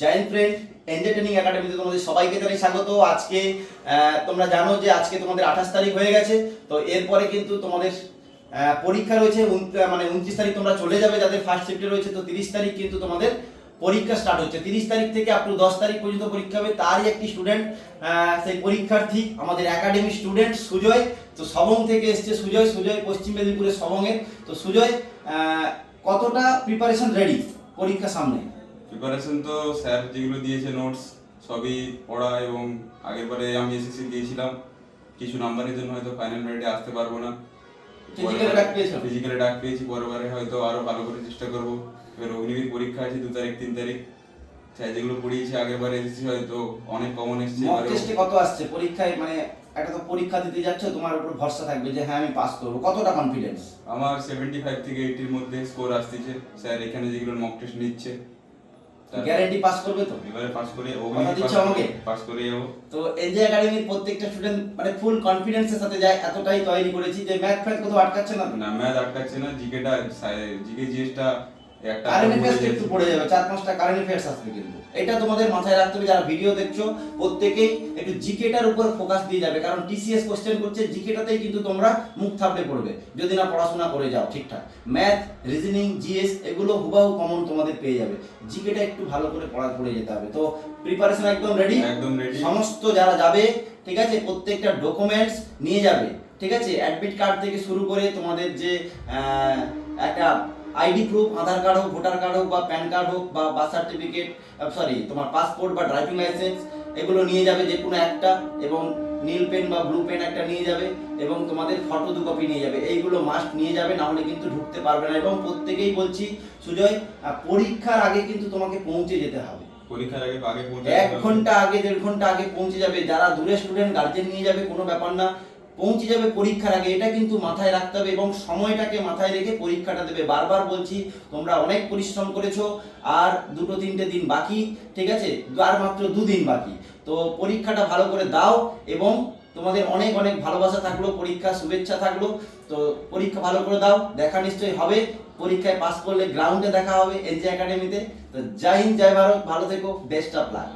Giant friend entertaining একাডেমিতে তোমাদের সবাইকে জানাই স্বাগত। আজকে তোমরা জানো যে আজকে তোমাদের আঠাশ তারিখ হয়ে গেছে, তো এরপরে কিন্তু তোমাদের পরীক্ষা রয়েছে মানে উনত্রিশ তারিখ তোমরা চলে যাবে যাদের ফার্স্ট শিফটে রয়েছে, তো তিরিশ তারিখ কিন্তু তোমাদের পরীক্ষা স্টার্ট হচ্ছে। তিরিশ তারিখ থেকে আপ টু দশ তারিখ পর্যন্ত পরীক্ষা হবে। তারই একটি স্টুডেন্ট সেই পরীক্ষার্থী, আমাদের একাডেমি স্টুডেন্ট সুজয়, তো সবং থেকে এসছে সুজয়। সুজয় পশ্চিম মেদিনীপুরের সবংয়ের, তো সুজয় কতটা প্রিপারেশন রেডি পরীক্ষা সামনে? প্রিপারেশন তো স্যার যেগুলো দিয়েছে নোটস সবই পড়া এবং আগের বারে আমি এসএসসি দিয়েছিলাম। কিছু নাম্বারের জন্য হয়তো ফাইনাল মেরিটে আসতে পারব না? ফিজিক্যালি ডাক পেয়েছি? পরের বারে হয়তো আরও ভালো করে চেষ্টা করব। এবার অগ্নিবীর পরীক্ষা আছে দু তারিখ তিন তারিখ। স্যার যেগুলো পড়িয়েছি আগের বারে এসেছি হয়তো অনেক কমন এসেছে মক এবারেও- টেস্টে কত আসছে? পরীক্ষায় মানে একটা তো পরীক্ষা দিতে যাচ্ছ তোমার উপর ভরসা থাকবে যে হ্যাঁ আমি পাস করব। কতটা কনফিডেন্স আমার সেভেন্টি ফাইভ থেকে এইটির মধ্যে স্কোর আসতেছে। স্যার এখানে যেগুলো মক টেস্ট নিচ্ছে গ্যারান্টি পাস করবে তো? এবারে পাস করে কথা দিচ্ছ আমাকে? পাস করে যাব তো এনজে একাডেমির প্রত্যেকটা স্টুডেন্ট মানে ফুল কনফিডেন্সের সাথে যায় এতটাই তৈরি করেছি যে ম্যাথ ফ্যাথ কোথাও আটকাচ্ছে না না ম্যাথ আটকাচ্ছে না জিকেটা জিকে জিএসটা কারেন্ট অ্যাফেয়ার্স একটু পড়ে যাবে চার পাঁচটা কারেন্ট অ্যাফেয়ার্স আসবে কিন্তু। এটা তোমাদের মাথায় রাখতে হবে যারা ভিডিও দেখছ প্রত্যেকেই একটু জিকেটার উপর ফোকাস দিয়ে যাবে কারণ টিসিএস কোশ্চেন করছে জিকেটাতেই কিন্তু তোমরা মুখ থাপড়ে পড়বে যদি না পড়াশোনা করে যাও ঠিকঠাক। ম্যাথ রিজনিং জিএস এগুলো হুবাহু কমন তোমাদের পেয়ে যাবে। জিকেটা একটু ভালো করে পড়া পড়ে যেতে হবে। তো প্রিপারেশন একদম রেডি একদম রেডি সমস্ত যারা যাবে ঠিক আছে প্রত্যেকটা ডকুমেন্টস নিয়ে যাবে ঠিক আছে? অ্যাডমিট কার্ড থেকে শুরু করে তোমাদের যে আইডি প্রুফ আধার কার্ড হোক ভোটার কার্ড হোক বা প্যান কার্ড হোক বা বার্থ সার্টিফিকেট সরি তোমার পাসপোর্ট বা ড্রাইভিং লাইসেন্স এগুলো নিয়ে যাবে যে কোনো একটা এবং নীল পেন বা ব্লু পেন একটা নিয়ে যাবে এবং তোমাদের ফটো দু কপি নিয়ে যাবে। এইগুলো মাস্ট নিয়ে যাবে না হলে কিন্তু ঢুকতে পারবে না এবং প্রত্যেকেই বলছি সুজয় পরীক্ষার আগে কিন্তু তোমাকে পৌঁছে যেতে হবে। পরীক্ষার আগে আগে পৌঁছে এক ঘণ্টা আগে দেড় ঘণ্টা আগে পৌঁছে যাবে। যারা দূরে স্টুডেন্ট গার্জেন নিয়ে যাবে কোনো ব্যাপার না। পৌঁছে যাবে পরীক্ষার আগে, এটা কিন্তু মাথায় রাখতে হবে এবং সময়টাকে মাথায় রেখে পরীক্ষাটা দেবে। বারবার বলছি, তোমরা অনেক পরিশ্রম করেছ, আর দুটো তিনটে দিন বাকি, ঠিক আছে? আর মাত্র দুদিন বাকি। তো পরীক্ষাটা ভালো করে দাও এবং তোমাদের অনেক অনেক ভালোবাসা থাকল, পরীক্ষা শুভেচ্ছা থাকল। তো পরীক্ষা ভালো করে দাও, দেখা নিশ্চয়ই হবে। পরীক্ষায় পাস করলে গ্রাউন্ডে দেখা হবে এনজে একাডেমিতে তো। জয় হিন্দ, জয় ভারত, ভালো থেকো বেস্ট অফ লাক